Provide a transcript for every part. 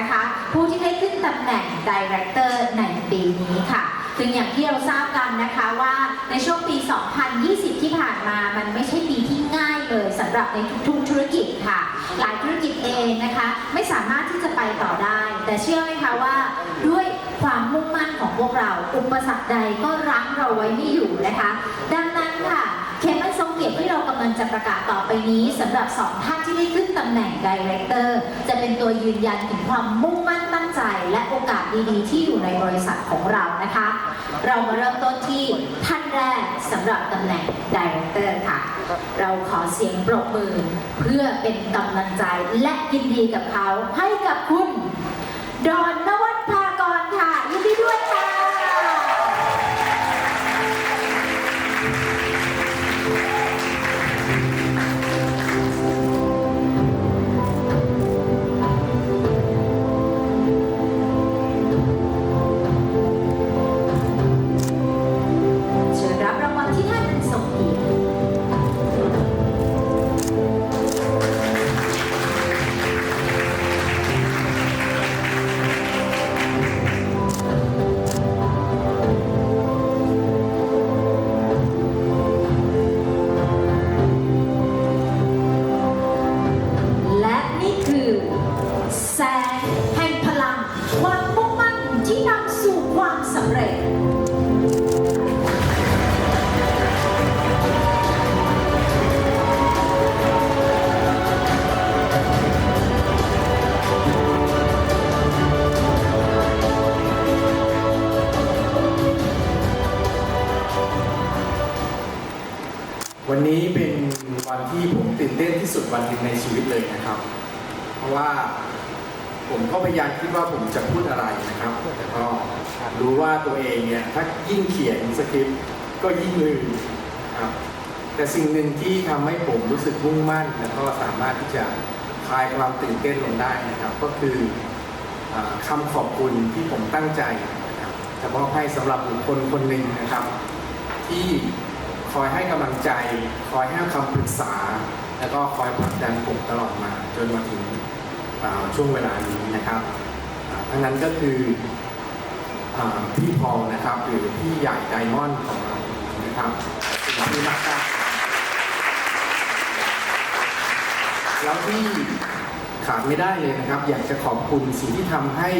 นะคะ ผู้ที่ได้ขึ้นตำแหน่งดีเรคเตอร์ในปีนี้ค่ะซึ่งอย่างที่เราทราบกันนะคะว่าในช่วงปี 2020 ที่ผ่านมา มันไม่ใช่ปีที่ง่ายเลยสำหรับในทุกธุรกิจค่ะ หลายธุรกิจเองนะคะ ไม่สามารถที่จะไปต่อได้ แต่เชื่อไหมคะว่าด้วยความมุ่งมั่นของพวกเรา อุปสรรคใดก็รั้งเราไว้ไม่อยู่นะคะดั จะประกาศต่อไปนี้สำหรับสองท่านที่ได้ขึ้นตำแหน่งดีเรคเตอร์จะเป็นตัวยืนยันถึงความมุ่งมั่นตั้งใจ และโอกาสดีๆ ที่อยู่ในบริษัทของเรานะคะ เรามาเริ่มต้นที่ท่านแรกสำหรับตำแหน่งดีเรคเตอร์ค่ะ เราขอเสียงปรบมือเพื่อเป็นกำลังใจและยินดีกับเขาให้กับคุณ ดอนนวัฒภากรค่ะยินดีด้วยค่ะ วันนี้เป็นวันที่ผมตื่นเต้นที่สุดวันหนึ่งในชีวิตเลยนะครับ เพราะว่าผมก็พยายามคิดว่าผมจะพูดอะไรนะครับ แต่ก็รู้ว่าตัวเองเนี่ยถ้ายิ่งเขียนสคริปต์ก็ยิ่งลืมครับแต่สิ่งหนึ่งที่ทำให้ผมรู้สึกมุ่งมั่น แล้วก็สามารถที่จะคลายความตื่นเต้นลงได้นะครับ ก็คืออาคำขอบคุณที่ผมตั้งใจนะครับจะมอบให้สำหรับบุคคลคนหนึ่งนะครับ ที่ คอยให้กำลังใจ คอยให้คำปรึกษา แล้วก็คอยผลักดันผมตลอดมา จนมาถึงช่วงเวลานี้นะครับท่านนั้นก็คืออพี่พอลนะครับหรือพี่ใหญ่ไดมอนด์ของเรานะครับขอบคุณมากครับแล้วที่ขาดไม่ได้เลยนะครับ อยากจะขอบคุณสิ่งที่ทำให้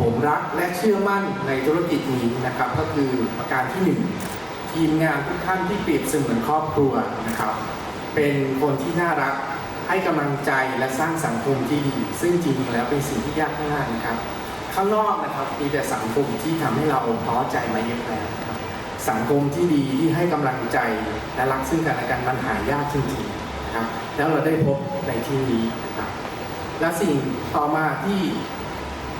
ผมรักและเชื่อมั่นในธุรกิจนี้นะครับ ก็คือประการที่หนึ่ง ทีมงานทุกท่านที่เปรียบเสมือนครอบครัวนะครับ เป็นคนที่น่ารักให้กำลังใจและสร้างสังคมที่ดี ซึ่งจริงๆแล้วเป็นสิ่งที่ยากมากนะครับ ข้างนอกนะครับมีแต่สังคมที่ทำให้เราท้อใจมาเยอะแล้วครับสังคมที่ดีที่ให้กำลังใจและรักซึ่งกันและกันมันหายากจริงๆนะครับ แล้วเราได้พบในที่นี้นะครับ และสิ่งต่อมาที่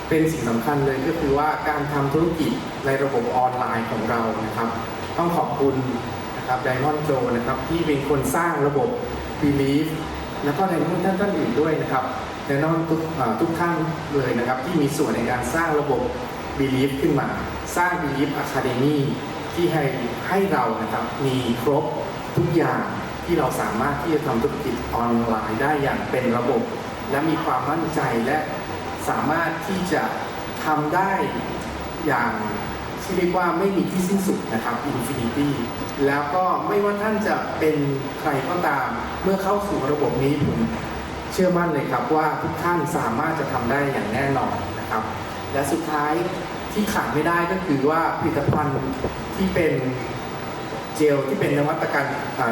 เป็นสิ่งสำคัญเลยก็คือว่าการทำธุรกิจในระบบออนไลน์ของเรานะครับ ต้องขอบคุณนะครับไดมอนด์โจนะครับที่เป็นคนสร้างระบบ Belief แล้วก็ไดมอนด์ท่านท่านอื่นด้วยนะครับไดมอนด์ทุกทุกท่านเลยนะครับ ที่มีส่วนในการสร้างระบบ Belief ขึ้นมา สร้าง Belief Academy ที่ให้ให้เรานะครับมีครบทุกอย่างที่เราสามารถที่จะทำธุรกิจออนไลน์ได้อย่างเป็นระบบ และมีความมั่นใจและสามารถที่จะทำได้อย่าง ที่เรียกว่าไม่มีที่สิ้นสุดนะครับ Infinity แล้วก็ไม่ว่าท่านจะเป็นใครก็ตาม เมื่อเข้าสู่ระบบนี้ผมเชื่อมั่นเลยครับว่าทุกท่านสามารถจะทำได้อย่างแน่นอนนะครับ และสุดท้ายที่ขาดไม่ได้ก็คือว่าผลิตภัณฑ์ที่เป็นเจลที่เป็นนวัตกรรม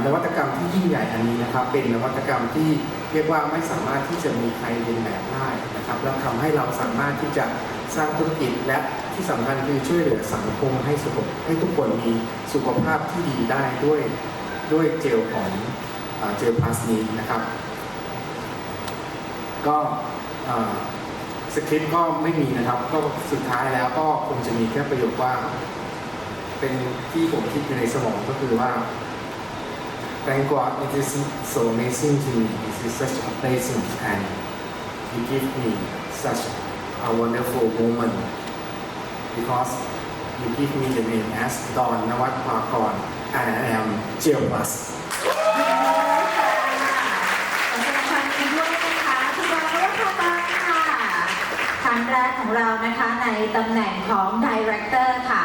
นวัตกรรมที่ยิ่งใหญ่อันนี้นะครับ เป็นนวัตกรรมที่เรียกว่าไม่สามารถที่จะมีใครเรียนแบบได้นะครับแล้วทำให้เราสามารถที่จะสร้างธุรกิจและ ที่สำคัญคือช่วยเหลือสังคมให้สุขให้ทุกคนมีสุขภาพที่ดีได้ด้วยด้วยเจลของเจลพลาสนี้นะครับ ก็สคริปต์ก็ไม่มีนะครับ ก็สุดท้ายแล้วก็คงจะมีแค่ประโยคว่า เป็นที่ผมคิดอยู่ในสมองก็คือว่า Thank God it is so amazing to me it is such a blessing and you give me such a wonderful moment because you give me the name as Don Nawat Pakon and I am Jail Plus ขอแสดงครั้งแรกของเรานะคะในตำแหน่งของ Director ค่ะ